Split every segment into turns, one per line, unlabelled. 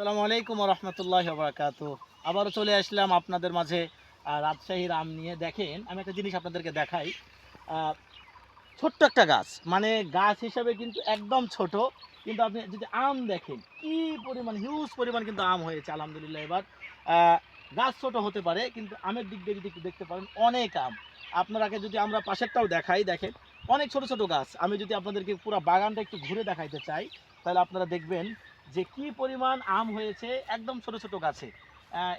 আসসালামু আলাইকুম রহমতুল্লাহ বারাকাত আবারও চলে আসলাম আপনাদের মাঝে রাজশাহীর আম নিয়ে। দেখেন, আমি একটা জিনিস আপনাদেরকে দেখাই। ছোট্ট একটা গাছ। মানে গাছ হিসাবে কিন্তু একদম ছোট, কিন্তু আপনি যদি আম দেখেন, কি পরিমাণ হিউজ পরিমাণ কিন্তু আম হয়েছে, আলহামদুলিল্লাহ এবার। গাছ ছোট হতে পারে, কিন্তু আমের দিক দিয়ে যদি দেখতে পারেন, অনেক আম। আপনারাকে যদি আমরা পাশেরটাও দেখাই, দেখেন, অনেক ছোট ছোট গাছ। আমি যদি আপনাদেরকে পুরো বাগানটা একটু ঘুরে দেখাইতে চাই, তাহলে আপনারা দেখবেন যে কি পরিমাণ আম হয়েছে একদম ছোট ছোট গাছে।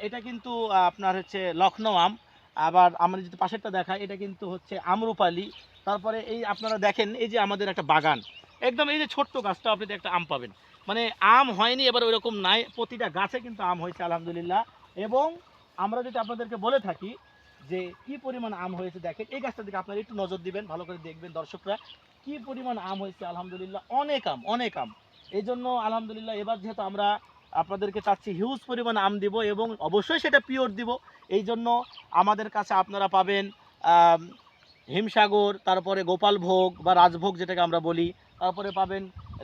এটা কিন্তু আপনার হচ্ছে লখনৌ আম। আবার আমরা যদি পাশেরটা দেখাই, এটা কিন্তু হচ্ছে আমরুপালি। তারপরে এই আপনারা দেখেন, এই যে আমাদের একটা বাগান। একদম এই যে ছোট্ট গাছটা আপনি একটা আম পাবেন। মানে আম হয়নি, এবার ওইরকম নাই। প্রতিটা গাছে কিন্তু আম হয়েছে, আলহামদুলিল্লাহ। এবং আমরা যদি আপনাদেরকে বলে থাকি যে কি পরিমাণ আম হয়েছে, দেখেন, এই গাছটার দিকে আপনারা একটু নজর দিবেন, ভালো করে দেখবেন দর্শকরা। কি পরিমাণ আম হয়েছে, আলহামদুলিল্লাহ, অনেক আম অনেক আম। এই জন্য আলহামদুলিল্লাহ এবার যেহেতু আমরা আপনাদেরকে চাচ্ছি হিউজ পরিমাণ আম দিব এবং অবশ্যই সেটা পিওর দিব এই জন্য আমাদের কাছে আপনারা পাবেন হিমসাগর, তারপরে গোপালভোগ বা রাজভোগ যেটাকে আমরা বলি, তারপরে পাবেন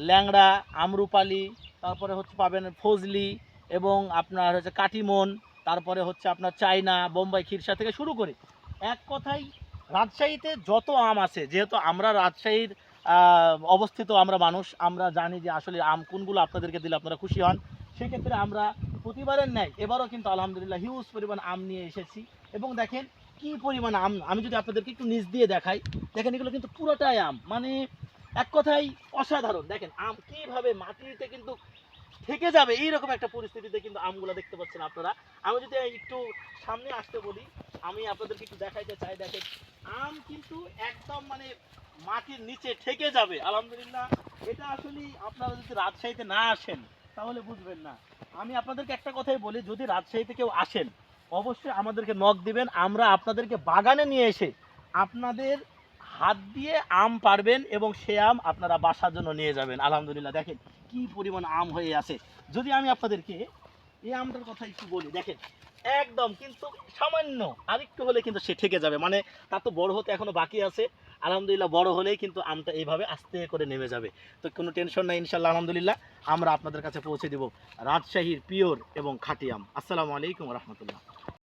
ল্যাংড়া, আমরুপালি, তারপরে হচ্ছে পাবেন ফজলি এবং আপনার হচ্ছে কাটিমন, তারপরে হচ্ছে আপনার চায়না, বোম্বাই, খিরসা থেকে শুরু করে। এক কথাই রাজশাহীতে যত আম আছে, যেহেতু আমরা রাজশাহীর অবস্থিত আমরা মানুষ, আমরা জানি যে আসলে আম কোনগুলো আপনাদেরকে দিলে আপনারা খুশি হন। সেক্ষেত্রে আমরা প্রতিবারের ন্যায় এবারও কিন্তু আলহামদুলিল্লাহ হিউজ পরিমাণ আম নিয়ে এসেছি। এবং দেখেন কি পরিমাণ আম, আমি যদি আপনাদেরকে একটু নিচ দিয়ে দেখাই, দেখেন এগুলো কিন্তু পুরোটাই আম। মানে এক কথাই অসাধারণ। দেখেন আম কীভাবে মাটিতে কিন্তু থেকে যাবে, এইরকম একটা পরিস্থিতিতে কিন্তু আমগুলো দেখতে পাচ্ছেন আপনারা। আমি যদি একটু সামনে আসতে বলি আমি আপনাদেরকে একটু দেখাইতে চাই, দেখেন, আম কিন্তু একদম মানে মাটির নিচে ঠেকে যাবে, আলহামদুলিল্লাহ। এটা আসলে আপনারা যদি রাজশাহীতে না আসেন, তাহলে বুঝবেন না। আমি আপনাদেরকে একটা কথাই বলি, যদি রাজশাহীতে কেউ আসেন, অবশ্যই আমাদেরকে নখ দিবেন, আমরা আপনাদেরকে বাগানে নিয়ে এসে আপনাদের হাত দিয়ে আম পারবেন এবং সে আম আপনারা বাসার জন্য নিয়ে যাবেন, আলহামদুলিল্লাহ। দেখেন, কি পরিমাণ আম হয়ে আছে। যদি আমি আপনাদেরকে এই আমটার কথা একটু বলি, দেখেন একদম, কিন্তু সামান্য, আরেকটু হলে কিন্তু সে ঠেকে যাবে। মানে তার তো বড় হতে এখনও বাকি আছে। আলহামদুলিল্লাহ বড় হলেই কিন্তু আমটা এইভাবে আস্তে করে নেমে যাবে। তো কোনো টেনশন নাই ইনশাল্লাহ আলহামদুলিল্লাহ, আমরা আপনাদের কাছে পৌঁছে দেব। রাজশাহীর পিওর এবং খাটিয়াম আসসালামু আলাইকুম রহমতুল্লাহ।